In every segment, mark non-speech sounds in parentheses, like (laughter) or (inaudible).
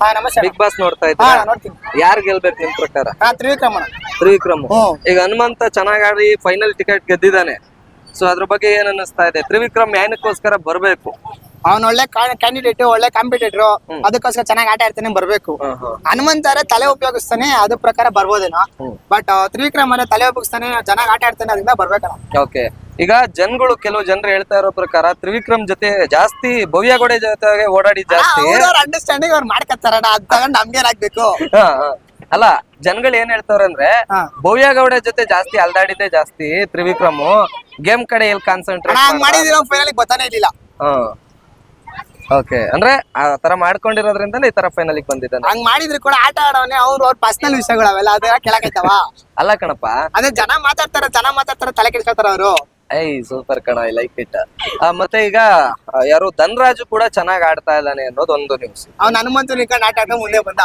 ಹಾ ನಮಸ್ತೆ big boss ನೋಡ್ತಾ ಹಾ ಇದ್ದೀರಾ ನೋಡ್ತೀನಿ. ಯಾರು ಗೆಲ್ಬೇಕು ನಿಮ್ ಪ್ರಕಾರ? ಹಾ ತ್ರಿವಿಕ್ರಮಣ ತ್ರಿವಿಕ್ರಮ್. ಹ್ಮ್. ಈಗ ಹನುಮಂತ ಚೆನ್ನಾಗ್ ಆಡಿ ಫೈನಲ್ ಟಿಕೆಟ್ ಗೆದ್ದಿದ್ದಾನೆ. ಸೊ ಅದ್ರ ಬಗ್ಗೆ ಏನ್ ಅನ್ನಿಸ್ತಾ ಇದೆ? ತ್ರಿವಿಕ್ರಮ್ ಏನಕ್ಕೋಸ್ಕರ ಬರ್ಬೇಕು? ಅವ್ನ ಒಳ್ಳೆ ಕ್ಯಾಂಡಿಡೇಟ್ ಒಳ್ಳೆ ಕಾಂಪಿಟೇಟರ್ ಅದಕ್ಕೋಸ್ಕರ ಚೆನ್ನಾಗಿ ಆಟ ಆಡ್ತಾನೆ ಬರ್ಬೇಕು. ಹನುಮಂತರ ತಲೆ ಉಪಯೋಗಿಸ್ತಾನೆ ಅದ್ರ ಪ್ರಕಾರ ಬರ್ಬೋದೇನೋ. ಬಟ್ ತ್ರಿವಿಕ್ರಮ್ ತಲೆ ಉಪಯೋಗಿಸ್ತಾನೆ ಚೆನ್ನಾಗಿ ಆಟ ಆಡ್ತಾನೆ ಅದರಿಂದ ಬರ್ಬೇಕಲ್ಲ ಓಕೆ ಈಗ ಜನಗಳು ಕೆಲವು ಜನರು ಹೇಳ್ತಾ ಇರೋ ಪ್ರಕಾರ ತ್ರಿವಿಕ್ರಮ್ ಜೊತೆ ಜಾಸ್ತಿ ಭವ್ಯಗೋಡೆ ಜೊತೆಗೆ ಓಡಾಡಿ ಜಾಸ್ತಿ. ಅಂಡರ್ಸ್ಟ್ಯಾಂಡಿಂಗ್ ಅವ್ರು ಮಾಡ್ಕೊತಾರಣ ಅದ್ ತಗೊಂಡ್ ನಮ್ಗೇನಾಗ್ಬೇಕು. ಅಲ್ಲ ಜನಗಳು ಏನ್ ಹೇಳ್ತಾವ್ರೆ ಅಂದ್ರೆ ಭವ್ಯ ಭವ್ಯಗೌಡ ಜೊತೆ ಜಾಸ್ತಿ ಅಲ್ದಾಡಿದ್ದೆ ಜಾಸ್ತಿ ತ್ರಿವಿಕ್ರಮ್. ಗೇಮ್ ಕಡೆ ಎಲ್ಲಿ ಕಾನ್ಸಂಟ್ರೇಟ್ ಮಾಡಿದಿರೋ ಫೈನಲ್ ಗೊತ್ತಾನೆ ಇರ್ಲಿಲ್ಲ. ಓಕೆ ಅಂದ್ರೆ ಆ ತರ ಮಾಡ್ಕೊಂಡಿರೋದ್ರಿಂದಲೇ ಈ ತರ ಫೈನಲ್ ಬಂದಿದ್ದಾನೆ. ಹಂಗ್ ಮಾಡಿದ್ರು ಕೂಡ ಆಟ ಆಡೋನೆ ಅವ್ರು ಅವ್ರ ಪರ್ಸನಲ್ ವಿಷಯಗಳು ಅವೆಲ್ಲ ಅದೆಲ್ಲ ಕೇಳಕೈತವ ಅಲ್ಲ ಕಣಪ್ಪ. ಅದೇ ಜನ ಮಾತಾಡ್ತಾರ ಜನ ಮಾತಾಡ್ತಾರ ತಲೆ ಕೆಡ್ಸ್ಕೊತಾರ ಅವರು. ಐ ಸೂಪರ್ ಕಣ ಐ ಲೈಕ್ ಇಟ್ ಮತ್ತೆ ಈಗ ಆ, ಯಾರು ಧನ್ರಾಜು ಕೂಡ ಚೆನ್ನಾಗಿ ಆಡ್ತಾ ಇದ್ದಾನೆ ಅನ್ನೋದು ಒಂದು ನ್ಯೂಸ್ ಅವ್ನ ಹನುಮಂತು ಆಟ ಮುಂದೆ ಬಂದ.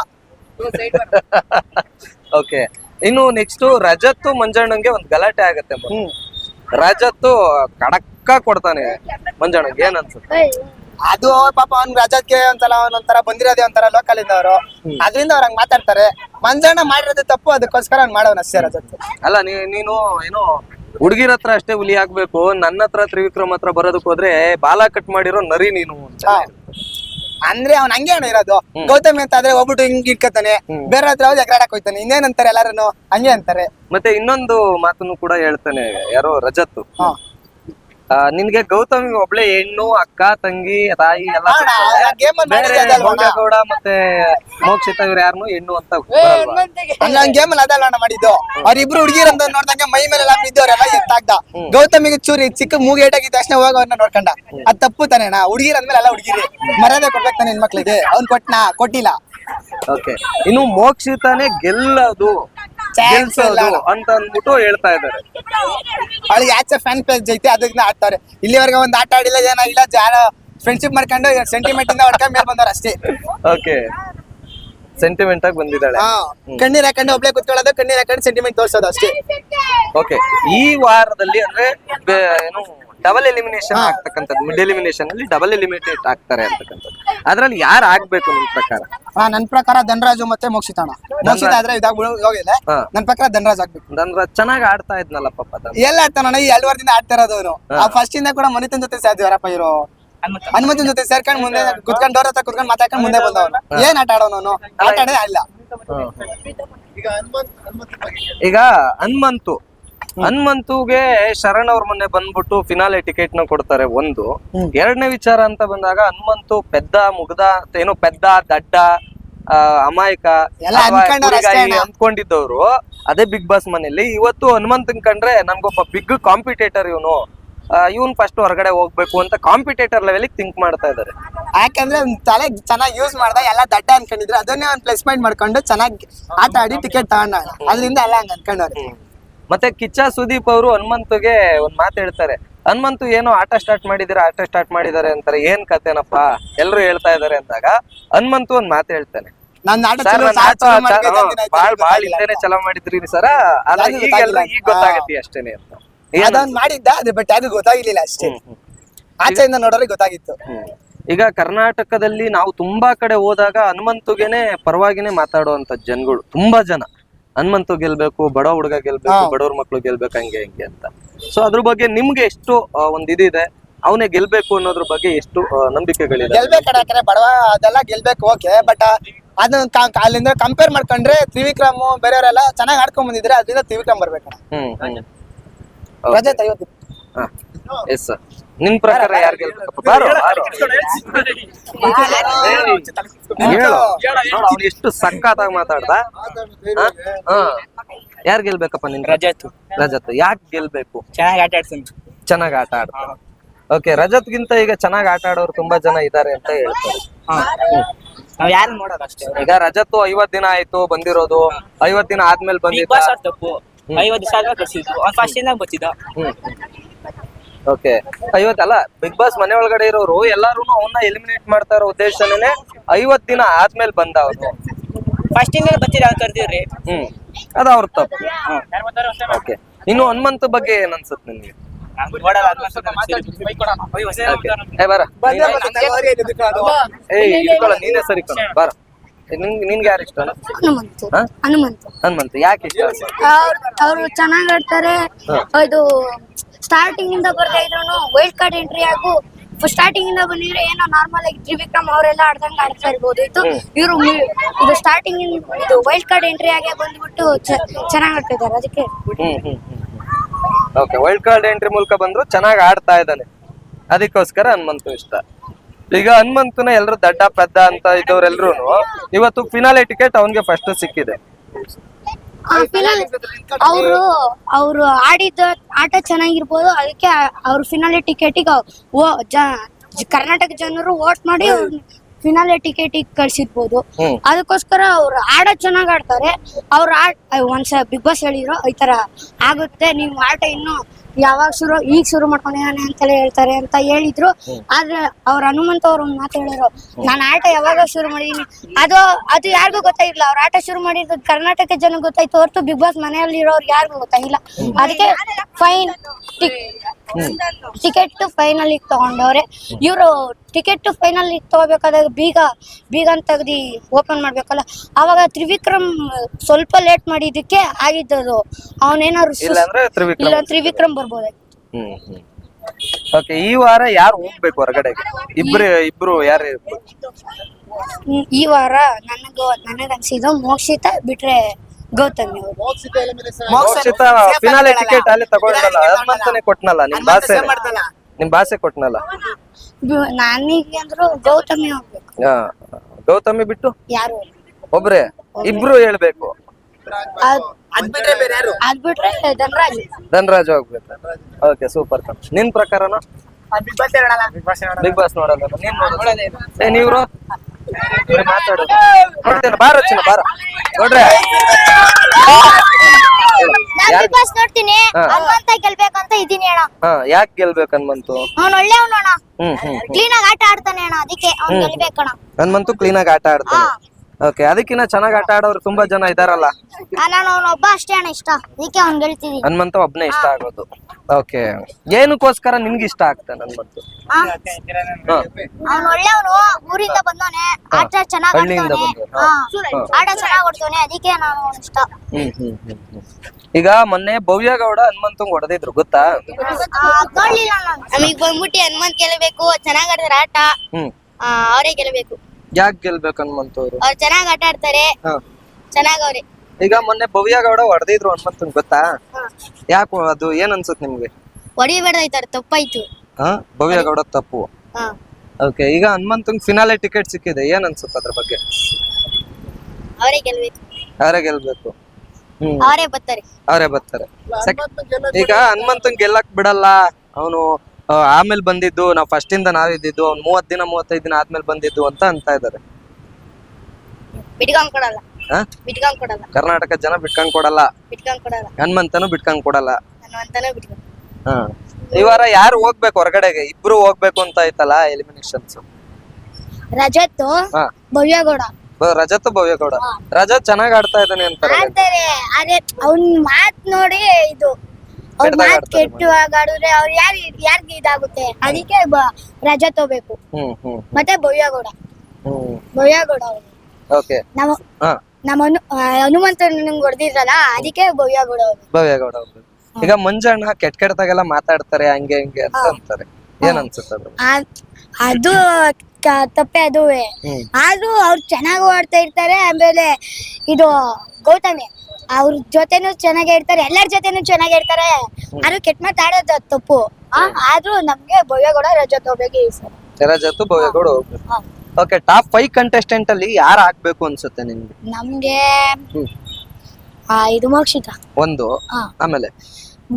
ಓಕೆ (laughs) ಇನ್ನು ನೆಕ್ಸ್ಟ್ ರಜತ್ತು ಮಂಜಣ್ಣಂಗೆ ಒಂದ್ ಗಲಾಟೆ ಆಗತ್ತೆ ಮೊದ್ಲು. ರಜತ್ತು ಕಡಕ್ಕ ಕೊಡ್ತಾನೆ ಮಂಜಣ್ಣಂಗೆ ಏನ್ ಅನ್ಸುತ್ತೆ? ಅದು ಪಾಪ ಅವ್ನ್ ರಜಕ್ಕೆ ಒಂದ್ಸಲ ಅವ್ನ್ ಒಂಥರ ಬಂದಿರೋದೇ ಒಂಥರ ಲೋಕಲ್ ಇಂದ ಅವರು. ಅದರಿಂದ ಅವ್ರ ಹಂಗ್ ಮಾತಾಡ್ತಾರೆ. ಮಂಜಣ್ಣ ಮಾಡಿರೋದೇ ತಪ್ಪು ಅದಕ್ಕೋಸ್ಕರ ಅವ್ನ್ ಮಾಡೋನ್ ಅಷ್ಟೇ ರಜತ್ ಅಲ್ಲ ನೀ ನೀನು ಏನೋ ಹುಡುಗಿರ ಹತ್ರ ಅಷ್ಟೇ ಹುಲಿ ಆಗ್ಬೇಕು ನನ್ನ ಹತ್ರ ತ್ರಿವಿಕ್ರಮ್ ಹತ್ರ ಬರೋದಕ್ ಹೋದ್ರೆ ಬಾಲ ಕಟ್ ಮಾಡಿರೋ ನರಿ ನೀನು ಅಂತ ಹಾ. ಅಂದ್ರೆ ಅವ್ನ್ ಹಂಗೆ ಅಣ್ಣ ಇರೋದು. ಗೌತಮಿ ಅಂತ ಆದ್ರೆ ಹೋಗ್ಬಿಟ್ಟು ಹಿಂಗ್ ಇಟ್ಕೋತಾನೆ ಬೇರೆ ಹತ್ರ ಹೋಗಿ ಎಗರಾಡಕ್ ಹೋಯ್ತಾನೆ ಇನ್ನೇನಂತಾರೆ ಎಲ್ಲಾರು ಹಂಗೆ ಅಂತಾರೆ. ಮತ್ತೆ ಇನ್ನೊಂದು ಮಾತನ್ನು ಕೂಡ ಹೇಳ್ತಾನೆ ಯಾರೋ ರಜತ್ತು ಹಾ. ನಿನ್ಗೆ ಗೌತಮಿ ಒಬ್ಳೆ ಹೆಣ್ಣು ಅಕ್ಕ ತಂಗಿ ತಾಯಿ ಎಲ್ಲ ಬೇರೆ? ಭೋಗಗೌಡ ಮತ್ತೆ ಮೋಕ್ಷಿತ ಇವ್ರು ಯಾರನ್ನು ಹೆಣ್ಣು ಅಂತ ಗೇಮ್ ಅಲ್ಲಿ ಅದಲ್ಲ ಅಣ್ಣ ಮಾಡಿದ್ದು. ಅವ್ರಿಬ್ರು ಹುಡುಗಿರ್ ಅಂತ ನೋಡ್ದಂಗೆ ಮೈ ಮೇಲೆಲ್ಲ ಬಿದ್ದವ್ರೆಲ್ಲ ಎತ್ತಾಗ್ದ. ಗೌತಮಿಗೆ ಚೂರಿ ಚಿಕ್ಕ ಮೂಗ್ ಏಟಾಗಿದ್ದ ತಕ್ಷಣ ಹೋಗ ಅವ್ರನ್ನ ನೋಡ್ಕೊಂಡ. ಅದ್ ತಪ್ಪು ತಾನೆ ಅಣ್ಣ. ಹುಡುಗಿರ್ ಅಂದ್ಮೇಲೆ ಎಲ್ಲ ಹುಡುಗಿರಿ. ಮರ್ಯಾದೆ ಕೊಡ್ಬೇಕು ತಾನೆ ಹೆಣ್ಮಕ್ಳಿಗೆ. ಅವ್ನ್ ಕೊಟ್ನಾ? ಕೊಟ್ಟಿಲ್ಲ. ಓಕೆ. ಇನ್ನು ಮೋಕ್ಷಿತಾನೆ ಗೆಲ್ಲೋದು. ಗೆಲ್ಸೋದು. ಅಂತ ಅಂದ್ಬಿಟ್ಟು ಹೇಳ್ತಾ ಇದ್ದಾರೆ. ಅವಳಿಗೆ ಆಚೆ ಫ್ಯಾನ್ ಪೇಜ್ ಐತೆ ಅದನ್ನ ಆಡ್ತಾರೆ. ಇಲ್ಲಿವರೆಗೆ ಒಂದ್ ಆಟ ಆಡಿಲ್ಲ ಏನಾಗಿಲ್ಲ ಜಾರ ಫ್ರೆಂಡ್ಶಿಪ್ ಮಾಡ್ಕೊಂಡು ಸೆಂಟಿಮೆಂಟ್ ಇಂದ ಹೊಡ್ಕೊಂಡ್ ಮೇಲೆ ಬಂದವ್ರು ಅಷ್ಟೇ. ಓಕೆ ಸೆಂಟಿಮೆಂಟ್ ಆಗಿ ಬಂದಿದ್ದಾಳೆ. ಹಾ. ಕಣ್ಣೀರ್ ಹಾಕೊಂಡು ಒಬ್ಳೆ ಕುತ್ಕೊಳ್ಳೋದು ಕಣ್ಣೀರ್ ಹಾಕೊಂಡು ಸೆಂಟಿಮೆಂಟ್ ತೋರ್ಸೋದು ಅಷ್ಟೇ. ಓಕೆ ಈ ವಾರದಲ್ಲಿ ಅಂದ್ರೆ ಬೆ- ಏನು ಡಬಲ್ ಎಲಿಮಿನೇಷನ್ ಆಗ್ತಕ್ಕಂಥದ್ದು. ಮಿಡ್ ಎಲಿಮಿನೇಷನ್ ಅಲ್ಲಿ ಡಬಲ್ ಎಲಿಮಿನೇಟ್ ಆಗ್ತಾರೆ ಅಂತಕ್ಕಂಥದ್ದು. ಅದ್ರಲ್ಲಿ ಯಾರು ಆಗ್ಬೇಕು ನಿಮ್ ಪ್ರಕಾರ? ನನ್ ಪ್ರಕಾರ ಧನರಾಜು ಮತ್ತೆ ಮೋಕ್ಷಿತಾಣ. ಮೋಕ್ಷಿತ ಆದ್ರೆ ಇದಾಗ ಹೋಗಿಲ್ಲ. ನನ್ ಪ್ರಕಾರ ಧನರಾಜ್ ಆಗ್ಬೇಕು. ಧನರಾಜ್ ಚೆನ್ನಾಗಿ ಆಡ್ತಾ ಇದ್ನಲ್ಲ ಪಾಪ ಎಲ್ಲ ಆಡ್ತಾನ ಈ ಎರಡು ವರ್ಷದಿಂದ ಆಡ್ತಾ ಇರೋದು ಅವನು ಆ ಫಸ್ಟ್ ಇಂದ ಕೂಡ ಮನಿತನ್ ಜೊತೆ ಸಾಧ್ಯವರಪ್ಪ ಇರೋ ಹನುಮಂತನ ಜೊತೆ ಸೇರ್ಕೊಂಡ್ ಮುಂದೆ ಕುತ್ಕೊಂಡ್ ಡೋರ್ ಹತ್ರ ಕುತ್ಕೊಂಡ್ ಮಾತಾಡ್ಕೊಂಡ್ ಮುಂದೆ ಬಂದವನು. ಏನ್ ಆಟ ಆಡೋನು ಅವನು? ಆಟ ಆಡೇ ಇಲ್ಲ ಈಗ ಹನುಮಂತು. ಹನುಮಂತುಗೆ ಶರಣ್ ಅವ್ರ ಮೊನ್ನೆ ಬಂದ್ಬಿಟ್ಟು ಫಿನಾಲೆ ಟಿಕೆಟ್ನ ಕೊಡ್ತಾರೆ ಒಂದು. ಎರಡನೇ ವಿಚಾರ ಅಂತ ಬಂದಾಗ ಹನುಮಂತು ಪೆದ್ದ ಮುಗ್ದ ಏನು ಪೆದ್ದ ದಡ್ಡ ಅಮಾಯಕ ಅಂದ್ಕೊಂಡಿದ್ದವ್ರು. ಅದೇ ಬಿಗ್ ಬಾಸ್ ಮನೇಲಿ ಇವತ್ತು ಹನುಮಂತನ್ ಕಂಡ್ರೆ ನಮ್ಗೊಬ್ಬ ಬಿಗ್ ಕಾಂಪಿಟೇಟರ್ ಇವನು. ಇವನ್ ಫಸ್ಟ್ ಹೊರಗಡೆ ಹೋಗ್ಬೇಕು ಅಂತ ಕಾಂಪಿಟೇಟರ್ ಲೆವೆಲ್ ಥಿಂಕ್ ಮಾಡ್ತಾ ಇದಾರೆ. ಯಾಕಂದ್ರೆ ತಲೆ ಚೆನ್ನಾಗಿ ಯೂಸ್ ಮಾಡ್ದ ಎಲ್ಲ ದಡ್ಡ ಅನ್ಕೊಂಡಿದ್ರೆ. ಅದನ್ನೇ ಒಂದ್ ಪ್ಲೇಸ್ಮೆಂಟ್ ಮಾಡ್ಕೊಂಡು ಚೆನ್ನಾಗಿ ಆಟ ಆಡಿ ಟಿಕೆಟ್ ತಗೊಂಡ ಅದರಿಂದ ಎಲ್ಲ ಹಂಗ ಅನ್ಕೊಂಡವ್ರೆ. ಮತ್ತೆ ಕಿಚ್ಚ ಸುದೀಪ್ ಅವರು ಹನುಮಂತುಗೆ ಒಂದ್ ಮಾತು ಹೇಳ್ತಾರೆ. ಹನುಮಂತು ಏನೋ ಆಟ ಸ್ಟಾರ್ಟ್ ಮಾಡಿದಾರೆ ಆಟ ಸ್ಟಾರ್ಟ್ ಮಾಡಿದಾರೆ ಅಂತಾರೆ ಏನ್ ಕತೆನಪ್ಪ ಎಲ್ರು ಹೇಳ್ತಾ ಇದಾರೆ ಅಂದಾಗ ಹನುಮಂತು ಒಂದ್ ಮಾತು ಹೇಳ್ತಾನೆ. ಬಾಳ್ ಬಾಳ್ ಇಲ್ಲೇನೆ ಚಲೋ ಮಾಡಿದ್ರಿ ಸರ? ಈಗ ಗೊತ್ತಾಗತ್ತಿ ಅಷ್ಟೇನೆ ಅಂತ. ಅದೊಂದ್ ಮಾಡಿದ್ದ ಅದೇ ಬಟ್ ಗೊತ್ತಾಗಿರ್ಲಿಲ್ಲ ಅಷ್ಟೇ. ಆಚೆಯಿಂದ ನೋಡೋರಿಗೆ ಗೊತ್ತಾಗಿತ್ತು. ಈಗ ಕರ್ನಾಟಕದಲ್ಲಿ ನಾವು ತುಂಬಾ ಕಡೆ ಹೋದಾಗ ಹನುಮಂತುಗೆನೆ ಪರವಾಗಿನೇ ಮಾತಾಡುವಂತ ಜನಗಳು ತುಂಬಾ ಜನ. ಹನುಮಂತು ಗೆಲ್ಬೇಕು ಬಡ ಹುಡುಗ ಗೆಲ್ಬೇಕು. ಬಡವ್ರ ಮಕ್ಳು ಗೆಲ್ಬೇಕು ಹಂಗೆ ಹಿಂಗೆ ಅಂತ. ಸೊ ಅದ್ರ ಬಗ್ಗೆ ನಿಮ್ಗೆ ಎಷ್ಟು ಒಂದ್ ಇದಿದೆ? ಅವನೇ ಗೆಲ್ಬೇಕು ಅನ್ನೋದ್ರ ಬಗ್ಗೆ ಎಷ್ಟು ನಂಬಿಕೆಗಳಿದೆ ಗೆಲ್ಬೇಕಾದ್ರೆ ಬಡವ ಅದೆಲ್ಲ ಗೆಲ್ಬೇಕು ಓಕೆ ಬಟ್ ಅದನ್ನ ಅಲ್ಲಿಂದ ಕಂಪೇರ್ ಮಾಡ್ಕೊಂಡ್ರೆ ತ್ರಿವಿಕ್ರಮ್ ಬೇರೆಯವರೆಲ್ಲ ಚೆನ್ನಾಗಿ ಆಡ್ಕೊಂಡ್ ಬಂದಿದ್ರೆ ಅದರಿಂದ ತ್ರಿವಿಕ್ರಮ್ ಬರ್ಬೇಕು ಹ್ಮ್ ಐವತ್ತು ಎಸ್ ಸರ್ ನಿಮ್ ಪ್ರಕಾರ ಯಾರು ಗೆಲ್ಬೇಕಪ್ಪ ಬಾರೋ ಬಾರೋ. ಹೇಳು. ನೋಡು, ಅವ್ನು ಎಷ್ಟು ಸಕ್ಕತ್ತಾಗ ಮಾತಾಡ್ದ? ಯಾರು ಗೆಲ್ಬೇಕಪ್ಪ ನಿನ್ ರಜತ್. ರಜತ್. ಯಾಕೆ ಗೆಲ್ಬೇಕು? ಚೆನ್ನಾಗಿ ಆಟ ಆಡ್ತೀನಿ ಚೆನ್ನಾಗಿ ಆಟ ಆಡ್ತ. ಓಕೆ ರಜತ್ ಗಿಂತ ಈಗ ಚೆನ್ನಾಗಿ ಆಟ ಆಡೋರು ತುಂಬಾ ಜನ ಇದಾರೆ ಅಂತ ಹೇಳ್ತಾರೆ. ನಾವ್ ಯಾರು ನೋಡೋದು ಅಷ್ಟೇ. ಈಗ ರಜತ್ ಐವತ್ ದಿನ ಆಯ್ತು ಬಂದಿರೋದು. ಐವತ್ ದಿನ ಆದ್ಮೇಲೆ ಬಂದಿದ್ದ? ತಪ್ಪು ಐವತ್ತು ದಿವಸ ಆದ್ಮೇಲೆ ಕಳ್ಸಿದ್ರು ಫಸ್ಟ್ ಇಂದ ಓಕೆ. ಐವತ್ ಅಲ್ಲ ಬಿಗ್ ಬಾಸ್ ಮನೆ ಒಳಗಡೆ ಇರೋರು ಎಲ್ಲಾರು ಅವನ್ನ ಎಲಿಮಿನೇಟ್ ಮಾಡ್ತಾ ಇರೋ ಉದ್ದೇಶನೇ ಐವತ್ ದಿನ ಆದ್ಮೇಲೆ ಬಂದ ಅವ್ರು ಫಸ್ಟ್ ಇಂದ ಕರ್ದಿವ್ರಿ ಹ್ಮ್. ಅದ ಅವ್ರ ತಪ್ಪು. ಓಕೆ. ಇನ್ನು ಹನುಮಂತ ಬಗ್ಗೆ ಏನ್ ಅನ್ಸುತ್ತೆ ನಿನ್ಗೆ ನಮ್ಗ್ ಏ ಬರ. ಇಟ್ಕೊಳ್ಳ ನೀನೇ ಸರಿ ಕಣ. ಬಾರ. ನಿನ್ಗೆ ನಿನ್ಗೆ ಯಾರು ಇಷ್ಟ? ಹನುಮಂತು. ಹಾ? ಹನುಮಂತು. ಹನುಮಂತು. ಯಾಕೆ ಇಷ್ಟ? ಅವ್ರು ಅವರು ಚೆನ್ನಾಗ್ ಆಡ್ತಾರೆ. ಇದು ಸ್ಟಾರ್ಟಿಂಗ್ ಇಂದ ಬರ್ತಾ ಇದ್ರು ವೈಲ್ಡ್ ಕಾರ್ಡ್ ಎಂಟ್ರಿ ಆಗು ಸ್ಟಾರ್ಟಿಂಗ್ ಇಂದ ಬಂದಿದ್ರೆ ಏನೋ ನಾರ್ಮಲ್ ಆಗಿ ತ್ರಿವಿಕ್ರಮ್ ಅವರೆಲ್ಲ ಆಡ್ದಂಗ ಆಡ್ತಾ ಇರ್ಬೋದು. ಇತ್ತು ಇವರು ಇದು ಸ್ಟಾರ್ಟಿಂಗ್ ಇದು ವೈಲ್ಡ್ ಕಾರ್ಡ್ ಎಂಟ್ರಿ ಆಗಿ ಬಂದ್ಬಿಟ್ಟು ಚೆನ್ನಾಗಿ ಆಡ್ತಿದ್ದಾರೆ ಅದಕ್ಕೆ ಓಕೆ ವೈಲ್ಡ್ ಕಾರ್ಡ್ ಎಂಟ್ರಿ ಮೂಲಕ ಬಂದ್ರು ಚೆನ್ನಾಗಿ ಆಡ್ತಾ ಇದ್ದಾನೆ. ಅದಕ್ಕೋಸ್ಕರ ಹನುಮಂತು ಇಷ್ಟ. ಈಗ ಹನುಮಂತನ ಎಲ್ರು ದಡ್ಡ ಪೆದ್ದ ಅಂತ ಇದ್ದವ್ರೆಲ್ರು ಇವತ್ತು ಫಿನಾಲೆ ಟಿಕೆಟ್ ಅವನಿಗೆ ಫಸ್ಟ್ ಸಿಕ್ಕಿದೆ. ಅವರು ಅವರು ಆಡಿದ ಆಟ ಚೆನ್ನಾಗಿರ್ಬೋದು ಅದಕ್ಕೆ ಅವ್ರ ಫಿನಾಲೆ ಟಿಕೆಟಿಗೆ ಓ ಜ ಜ- ಕರ್ನಾಟಕ ಜನರು ವೋಟ್ ಮಾಡಿ ಫಿನಾಲೆ ಟಿಕೆಟಿಗೆ ಕಳ್ಸಿರ್ಬೋದು. ಅದಕ್ಕೋಸ್ಕರ ಅವ್ರು ಆಡ ಚೆನ್ನಾಗ್ ಆಡ್ತಾರೆ. ಅವ್ರ ಆಟ ಒಂದ್ಸ ಬಿಗ್ ಬಾಸ್ ಹೇಳಿದ್ರು ಈ ತರ ಆಗುತ್ತೆ ನೀವು ಆಟ ಇನ್ನು ಯಾವಾಗ ಶುರು ಈಗ ಶುರು ಮಾಡ್ಕೊಂಡಿದ್ದಾನೆ ಅಂತಲೇ ಹೇಳ್ತಾರೆ ಅಂತ ಹೇಳಿದ್ರು. ಆದ್ರೆ ಅವ್ರ ಹನುಮಂತ ಅವ್ರ ಒಂದ್ ಮಾತು ಹೇಳಿದ್ರು. ನಾನು ಆಟ ಯಾವಾಗ ಶುರು ಮಾಡಿದೀನಿ? ಅದು ಅದು ಯಾರಿಗೂ ಗೊತ್ತಾಗಿಲ್ಲ. ಅವ್ರ ಆಟ ಶುರು ಮಾಡಿದ್ದು ಕರ್ನಾಟಕ ಜನ ಗೊತ್ತಾಯ್ತು ಹೊರತು ಬಿಗ್ ಬಾಸ್ ಮನೆಯಲ್ಲಿ ಇರೋರು ಯಾರಿಗೂ ಗೊತ್ತಾಗಿಲ್ಲ. ಅದಕ್ಕೆ ಫೈನ್ ಟಿಕೆಟ್ ಫೈನಲ್ ಈಗ ತಗೊಂಡವ್ರೆ. ಇವರು ಟಿಕೆಟ್ ಫೈನಲ್ ತಗೋಬೇಕಾದಾಗ ಬೀಗ ಬೀಗ ಅಂತ ತೆಗ್ದಿ ಓಪನ್ ಮಾಡ್ಬೇಕಲ್ಲ. ಅವಾಗ ತ್ರಿವಿಕ್ರಮ್ ಸ್ವಲ್ಪ ಲೇಟ್ ಮಾಡಿದ್ದಕ್ಕೆ ಆಗಿದ್ದದು. ಅವನೇನಾದ್ರು ಇಲ್ಲ ತ್ರಿವಿಕ್ರಮ್ ಬರ್ಬೋದಾಗಿತ್ತು ಹ್ಮ್ ಹ್ಮ್. ಓಕೆ ಈ ವಾರ ಯಾರು ಹೋಗ್ಬೇಕು ಹೊರಗಡೆ? ಇಬ್ರು ಇಬ್ರು ಯಾರು ಇರ್ಬೇಕು? ಹ್ಮ್, ಈ ವಾರ ನನಗೂ ಅನ್ಸಿದ್ದು ಮೋಕ್ಷಿತ ಬಿಟ್ರೆ ಗೌತಮಿ ಅವರು. ಮೋಕ್ಷಿತ ಫಿನಾಲೆ ಟಿಕೆಟ್ ಅಲ್ಲಿ ತಗೊಂಡಲ್ಲ ಹನುಮಂತನೇ ಕೊಟ್ನಲ್ಲ ನಿಮ್ ಭಾಷೆ? ನಿಮ್ ಭಾಷೆ ಕೊಟ್ನಲ್ಲ? ನನಗೆ ಅಂದ್ರು ಗೌತಮಿ ಹೋಗ್ಬೇಕು. ಹಾ. ಗೌತಮಿ ಬಿಟ್ಟು? ಯಾರು? ಒಬ್ರೇ? ಇಬ್ರು ಹೇಳ್ಬೇಕು. ಅದ್ ಅದ್ ಬಿಟ್ರೆ ಧನರಾಜ್ ಧನರಾಜ್ ಹೋಗ್ಬೇಕು. ಓಕೆ ಸೂಪರ್ ನಿನ್ ಪ್ರಕಾರನ ಬಿಗ್ ಬಾಸ್ ಬಿಗ್ ಬಾಸ್ ನೋಡಲ್ಲ ನೀನ್ ನೋಡೋದು ಏ ನೀವ್ರು ಮಾತಾಡೋದು ನೋಡ್ತೇನೆ ಬಾರ ಚಿನ್ನ ಬಾರ ನೋಡ್ರೆ ಬಿಗ್ ಬಾಸ್ ನೋಡ್ತೀನಿ ಗೆಲ್ಬೇಕಂತ ಇದೀನಿ ಅಣ್ಣ ಹಾ ಯಾಕೆ ಗೆಲ್ಬೇಕು ಹನುಮಂತು ಅವ್ನು ಒಳ್ಳೆಯವನು ಅಣ್ಣ ಹ್ಮ್ ಹ್ಮ್ ಕ್ಲೀನ್ ಆಗಿ ಆಟ ಆಡ್ತಾನೆ ಅಣ್ಣ ಅದಕ್ಕೆ ಅವ್ನು ಹನುಮಂತು ಕ್ಲೀನ್ ಆಗಿ ಆಟ ಆಡ್ತಾನೆ ಓಕೆ ಅದಕ್ಕಿಂತ ಚೆನ್ನಾಗಿ ಆಟ ಆಡೋರು ತುಂಬಾ ಜನ ಇದಾರಲ್ಲ? ನಾನು ಅವನೊಬ್ಬ ಅಷ್ಟೇ ಅಣ್ಣ ಇಷ್ಟ. ಅದಕ್ಕೆ ಅವ್ನು ಗೆಲ್ತಿದೀನಿ ಹನುಮಂತ ಒಬ್ನೇ ಇಷ್ಟ ಆಗೋದು. ಓಕೆ ಏನಕ್ಕೋಸ್ಕರ ನಿಮ್ಗೆ ಇಷ್ಟ ಆಗ್ತಾನೆ ಹನುಮಂತು ಹಾ. ಅವ್ನು ಒಳ್ಳೆಯವನು ಊರಿಂದ ಬಂದವನೆ ಆಟ ಚೆನ್ನಾಗ್ ಹಳ್ಳಿಯಿಂದ ಆಡ್ತಾನೆ ಬಂದವ್ನು. ಹಾ. ಹಾ. ಆಟ ಚೆನ್ನಾಗ್ ಆಡ್ತಾನೆ ಅದಕ್ಕೆ ನಾನು ಅವ್ನ್ ಇಷ್ಟ. ಹ್ಮ್ ಹ್ಮ್ ಹ್ಮ್ ಹ್ಮ್. ಈಗ ಮೊನ್ನೆ ಭವ್ಯ ಗೌಡ ಹನುಮಂತಂಗ್ ಹೊಡೆದಿದ್ರು ಗೊತ್ತಾ? ಬಂದ್ಬಿಟ್ಟಿ ನಮಗ್ ಬಂದ್ಬಿಟ್ಟು ಹನುಮಂತ್ ಗೆಲ್ಬೇಕು ಚೆನ್ನಾಗ್ ಆಡ್ತಾರೆ ಆಟ. ಹ್ಮ್. ಅವರೇ ಗೆಲ್ಬೇಕು. ಯಾಕೆ ಗೆಲ್ಬೇಕು ಹನುಮಂತ ಅವರು ಅವ್ರು ಚೆನ್ನಾಗ್ ಆಟ ಆಡ್ತಾರೆ. ಹಾ. ಚೆನ್ನಾಗ್ ಅವ್ರೆ ಈಗ ಮೊನ್ನೆ ಭವ್ಯ ಗೌಡ ಹೊಡೆದಿದ್ರು ಹನುಮಂತನ್ ಗೊತ್ತಾ? ಯಾಕೆ ಅದು ಏನ್ ಅನ್ಸುತ್ತೆ ನಿಮ್ಗೆ? ಹೊಡಿಬೇಡ್ದಾಯ್ತಾರೆ ತಪ್ಪಾಯ್ತು. ಹಾ ಭವ್ಯ ಗೌಡ ತಪ್ಪು. ಹಾ. ಓಕೆ ಈಗ ಹನುಮಂತಂಗ್ ಫಿನಾಲೆ ಟಿಕೆಟ್ ಸಿಕ್ಕಿದೆ. ಏನ್ ಅನ್ಸುತ್ತೆ ಅದ್ರ ಬಗ್ಗೆ? ಅವರೇ ಗೆಲ್ಬೇಕು. ಯಾರೇ ಗೆಲ್ಬೇಕು. ಹ್ಮ್. ಅವರೇ ಬರ್ತಾರೆ. ಅವರೇ ಬರ್ತಾರೆ. ಸೆಕ್- ಈಗ ಹನುಮಂತಂಗ್ ಗೆಲ್ಲಕ್ ಬಿಡಲ್ಲ. ಅವನು ಆಮೇಲೆ ಬಂದಿದ್ದು ನಾವು ಫಸ್ಟ್ ಇಂದ ನಾವಿದ್ದಿದ್ದು ಅವ್ನು ಮೂವತ್ ದಿನ ಮೂವತ್ತೈದು ದಿನ ಆದ್ಮೇಲೆ ಬಂದಿದ್ದು ಅಂತ ಅಂತ ಇದಾರೆ. ಬಿಟ್ಕೊಂಡ್ ಕೊಡಲ್ಲ. ಹಾ ಬಿಟ್ಕೊಂಡ್ ಕೊಡಲ್ಲ. ಕರ್ನಾಟಕ ಜನ ಬಿಟ್ಕೊಂಡ್ ಕೊಡಲ್ಲ. ಬಿಟ್ಕೊಂಡ್ ಕೊಡಲ್ಲ. ಹನುಮಂತನು ಬಿಟ್ಕೊಂಡ್ ಕೊಡಲ್ಲ. ಹನುಮಂತನೇ ಬಿಟ್ಕೊಂಡ್ ಹಾ. ಈ ವಾರ ಯಾರು ಹೋಗ್ಬೇಕು ಹೊರಗಡೆಗೆ? ಇಬ್ರು ಹೋಗ್ಬೇಕು ಅಂತ ಐತಲ್ಲ ಎಲಿಮಿನೇಷನ್ಸ್ ರಜತ್ ಹಾ. ಭವ್ಯಗೌಡ. ರಜತ್ ಭವ್ಯಗೌಡ. ರಜತ್ ಚೆನ್ನಾಗ್ ಆಡ್ತಾ ಇದ್ದಾನೆ ಅಂತಾರೆ. ಆಡ್ತಾರೆ. ಅವ್ನ್ ಮಾತ್ ನೋಡಿ ಇದು ಅವ್ರ ಮಾತ್ ಕೆಟ್ಟು ಆಗಾಡಿದ್ರೆ ಅವ್ರು ಯಾರ್ ಯಾರ್ಗೆ ಇದಾಗುತ್ತೆ? ಅದಕ್ಕೆ ಬ- ತಗೋಬೇಕು. ಹೋಗ್ಬೇಕು ಹ್ಮ್ ಹ್ಮ್. ಮತ್ತೆ ಭವ್ಯಗೌಡ. ಹ್ಮ್. ಭವ್ಯಗೌಡ ಅವ್ರು. ಓಕೆ. ನಮ್ಮ ಹಾ. ನಮ್ಮ ಹನು ಹೊಡೆದಿದ್ರಲ್ಲ ಅದಕ್ಕೆ ಭವ್ಯಗೌಡ ಹೋಗ್ಬೇಕು ಭವ್ಯಗೌಡ ಹೋಗ್ಬೇಕು ಈಗ ಮಂಜಣ್ಣ ಕೆಟ್ಟ ಕೆಟ್ಟದಾಗೆಲ್ಲ ಮಾತಾಡ್ತಾರೆ ಹಂಗೆ ಹಿಂಗೆ ಅಂತ ಅಂತಾರೆ. ಏನ್ ಅನ್ಸುತ್ತೆ ಅದು? ಆ- ಅದು ಕ- ತಪ್ಪೆ ಅದುವೆ. ಹ್ಮ್. ಆದ್ರೂ ಅವ್ರು ಚೆನ್ನಾಗಿ ಆಡ್ತಾ ಇರ್ತಾರೆ ಆಮೇಲೆ ಇದು ಗೌತಮಿ. ಅವ್ರ ಜೊತೆನೂ ಚೆನ್ನಾಗಿ ಇರ್ತಾರೆ ಎಲ್ಲರ ಜೊತೆನೂ ಚೆನ್ನಾಗಿ ಇರ್ತಾರೆ ಆದ್ರೂ ಕೆಟ್ಟ ಮಾತು ಆಡೋದು ಅದ್ ತಪ್ಪು. ಆ, ಆದ್ರೂ ನಮ್ಗೆ ಭವ್ಯಗೌಡ ರಜತ್ ಹೋಗ್ಬೇಕು. ಈ ಸಲ ಭವ್ಯಗೌಡ ಹೋಗ್ಬೇಕು. ಹಾ. ಓಕೆ ಟಾಪ್ ಫೈವ್ ಕಂಟೆಸ್ಟೆಂಟ್ ಅಲ್ಲಿ ಯಾರು ಆಗ್ಬೇಕು ಅನ್ಸುತ್ತೆ ನಿಮ್ಗೆ? ನಮ್ಗೆ ಹ್ಮ್. ಆ, ಇದು ಮೋಕ್ಷಿತ. ಒಂದು ಹಾ. ಆಮೇಲೆ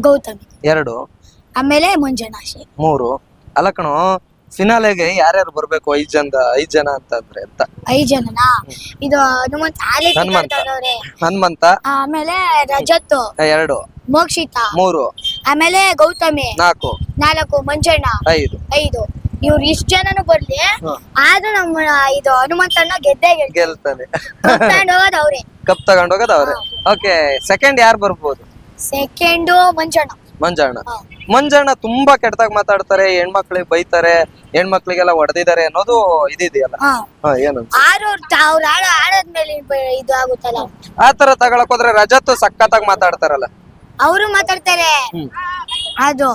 ಗೌತಮಿ. ಎರಡು ಆಮೇಲೆ ಮಂಜನಾಶಿ. ಮೂರು ಅಲ್ಲ ಕಣೋ ಫಿನಾಲೆಗೆ ಯಾರ್ಯಾರು ಬರ್ಬೇಕು ಐದ್ ಜನ ಐದ್ ಜನ ಅಂತಂದ್ರೆ ಅಂತ. ಐದ್ ಜನನಾ? ಇದು ಹನುಮಂತ ಆಲೆ ಹನುಮಂತ. ಹನುಮಂತ. ಆಮೇಲೆ ರಜತ್ ಎರಡು. ಮೋಕ್ಷಿತ. ಮೂರು. ಆಮೇಲೆ ಗೌತಮಿ. ನಾಲ್ಕು. ನಾಲ್ಕು. ಮಂಜಣ್ಣ. ಐದು. ಐದು. ಇವ್ರು ಇಷ್ಟ ಜನನು ಬರ್ಲಿ ಆದ್ರೂ ನಮ್ಮ ಇದು ಹನುಮಂತನ ಗೆದ್ದೆ ಗೆಲ್ತಾನೆ. ಹೋಗೋದು ಅವ್ರೆ. ಕಪ್ ತಗೊಂಡ್ ಹೋಗೋದು ಅವ್ರೆ. ಓಕೆ ಸೆಕೆಂಡ್ ಯಾರು ಬರ್ಬೋದು? ಸೆಕೆಂಡು ಮಂಜಣ್ಣ. ಮಂಜಣ್ಣ ಮಂಜಣ್ಣ ತುಂಬಾ ಕೆಟ್ಟದಾಗ ಮಾತಾಡ್ತಾರೆ ಹೆಣ್ಮಕ್ಳಿಗೆ ಬೈತಾರೆ ಹೆಣ್ಮಕ್ಳಿಗೆಲ್ಲ ಹೊಡೆದಿದ್ದಾರೆ ಅನ್ನೋದು ಇದಿದೆಯಲ್ಲ. ಹಾ. ಏನು? ಆಡಾದ್ಮೇಲೆ ಇದು ಆಗುತ್ತಲ್ಲ? ಆ ತರ ತಗೊಳಕ್ ಹೋದ್ರೆ ರಜತ್ ಸಕ್ಕತ್ತಾಗಿ ಮಾತಾಡ್ತಾರಲ್ಲ. ಅವರು ಮಾತಾಡ್ತಾರೆ. ಅದು.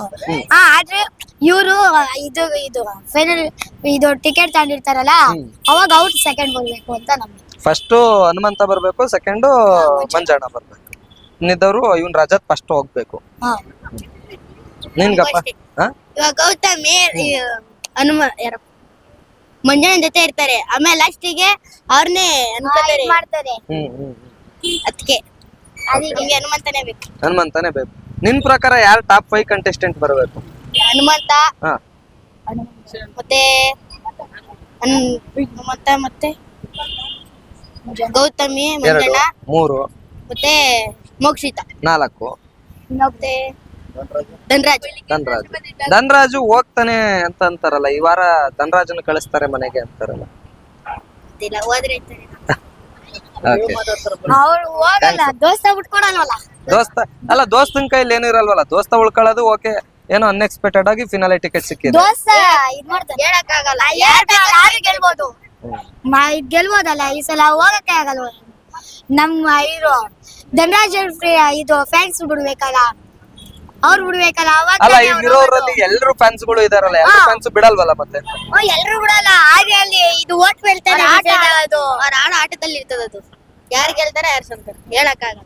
ಆದ್ರೆ ಇವರು ಇದು ಇದು ಫೈನಲ್ ಇದು ಟಿಕೆಟ್ ತಗೊಂಡಿರ್ತಾರಲ್ಲ ಅವಾಗ ಅವ್ರು ಸೆಕೆಂಡ್ ಬರ್ಬೇಕು ಅಂತ ನಮ್ಗೆ ಫಸ್ಟ್ ಹನುಮಂತ ಬರ್ಬೇಕು ಸೆಕೆಂಡ್ ಮಂಜಣ್ಣ ಬರ್ಬೇಕು. ಇನ್ನಿದ್ದವರು ಇವನ್ ರಜತ್ ಫಸ್ಟ್ ಹೋಗ್ಬೇಕು. ಹಾ. ನಿನ್ಗಪ್ಪ? ಹಾ? ಇವಾಗ ಗೌತಮಿ ಹನುಮ ಯಾರ? ಮಂಜಣ್ಣ ಜೊತೆ ಇರ್ತಾರೆ. ಆಮೇಲೆ ಲಾಸ್ಟಿಗೆ ಅವ್ರನ್ನೇ ಅನ್ಕೋತಾರೆ ಮಾಡ್ತಾರೆ. ಹ್ಮ್ ಹ್ಮ್. ಅದಕ್ಕೆ ನಿಮ್ಗೆ ಹನುಮಂತನೇ ಬೇಕು. ಹನುಮಂತನೇ ಬೇಕು. ನಿನ್ ಪ್ರಕಾರ ಯಾರು ಟಾಪ್ ಫೈವ್ ಕಂಟೆಸ್ಟೆಂಟ್ ಬರಬೇಕು? ಹನುಮಂತ. ಹಾ. ಮತ್ತೆ ಹನ್- ಹನುಮಂತ ಮತ್ತೆ ಗೌತಮಿ ಎರಡು ಮಂಜಣ್ಣ ಮೂರು. ಮತ್ತೆ ಮೋಕ್ಷಿತ. ನಾಲ್ಕು. ಮತ್ತೆ ಧನ್ರಾಜ್. ಧನ್ರಾಜ್. ಧನ್ರಾಜು ಹೋಗ್ತಾನೆ ಅಂತ ಅಂತಾರಲ್ಲ ಈ ವಾರ ಧನ್ರಾಜನ ಕಳಿಸ್ತಾರೆ ಮನೆಗೆ ಅಂತಾರಲ್ಲ. ಗೊತ್ತಿಲ್ಲ ಹೋದ್ರೆ Okay. ಅವ್ರು ಹೋಗಲ್ಲ ದೋಸ್ತ ಬಿಟ್ಕೊಡಲ್ವಲ್ಲ ದೋಸ್ತ ಅಲ್ಲ ದೋಸ್ತನ್ ಕೈಲಿ ಏನು ಇರಲ್ವಲ್ಲ ದೋಸ್ತ ಉಳ್ಕೊಳ್ಳೋದು ಓಕೆ ಏನೋ ಅನ್ಎಕ್ಸ್ಪೆಕ್ಟೆಡ್ ಆಗಿ ಫಿನಾಲೆ ಟಿಕೆಟ್ ಸಿಕ್ಕಿದೆ. ದೋಸ್ತ ಇದ್ ಮಾಡ್ತಾರೆ ಹೇಳಕ್ಕಾಗಲ್ಲ ಯಾರು ಗೆಲ್ಬೋದು? ಮ- ಇದ್ ಗೆಲ್ಬೋದಲ್ಲ ಈ ಸಲ ಹೋಗಕ್ಕೆ ಆಗಲ್ವ ನಮ್ಮ ಇರೋ ಧನರಾಜ್ ಇದು ಫ್ಯಾನ್ಸ್ ಬಿಡ್ಬೇಕಲ್ಲ? ಅವ್ರು ಬಿಡ್ಬೇಕಲ್ಲ ಅವಾಗ ಅಲ್ಲ ಎಲ್ಲರೂ ಫ್ಯಾನ್ಸ್ಗಳು ಇದಾರಲ್ಲ ಎಲ್ಲರೂ ಫ್ಯಾನ್ಸ್ ಬಿಡಲ್ವಲ್ಲ ಮತ್ತೆ? ಎಲ್ರು ಬಿಡಲ್ಲ ಹಾಗೆ ಅಲ್ಲಿ ಇದು ಓಟ್ ಬೀಳ್ತಾರೆ ಅದು. ಅವ್ರ ಆಡ ಆಟದಲ್ಲಿ ಇರ್ತದ ಅದು ಯಾರು ಗೆಲ್ತಾರೆ ಯಾರು ಸೋಲ್ತಾರೆ ಹೇಳಕ್ಕಾಗಲ್ಲ.